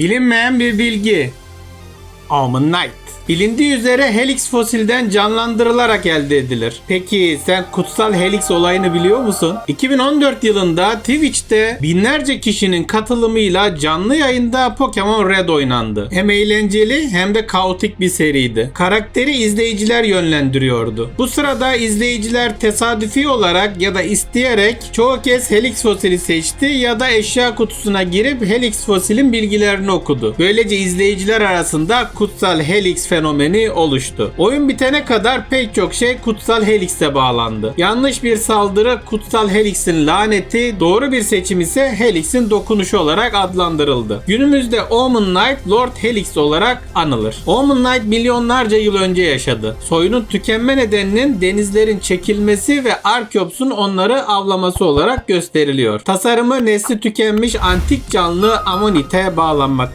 Bilinmeyen bir bilgi. Knight. Bilindiği üzere Helix fosilden canlandırılarak elde edilir. Peki sen kutsal Helix olayını biliyor musun? 2014 yılında Twitch'te binlerce kişinin katılımıyla canlı yayında Pokemon Red oynandı. Hem eğlenceli hem de kaotik bir seriydi. Karakteri izleyiciler yönlendiriyordu. Bu sırada izleyiciler tesadüfi olarak ya da isteyerek çoğu kez Helix fosili seçti ya da eşya kutusuna girip Helix fosilin bilgilerini okudu. Böylece izleyiciler arasında kutsal Helix fenomeni oluştu. Oyun bitene kadar pek çok şey kutsal Helix'e bağlandı. Yanlış bir saldırı kutsal Helix'in laneti, doğru bir seçim ise Helix'in dokunuşu olarak adlandırıldı. Günümüzde Omen Knight Lord Helix olarak anılır. Omen Knight milyonlarca yıl önce yaşadı. Soyunun tükenme nedeninin denizlerin çekilmesi ve Arkeops'un onları avlaması olarak gösteriliyor. Tasarımı nesli tükenmiş antik canlı Amonite bağlanmaktadır.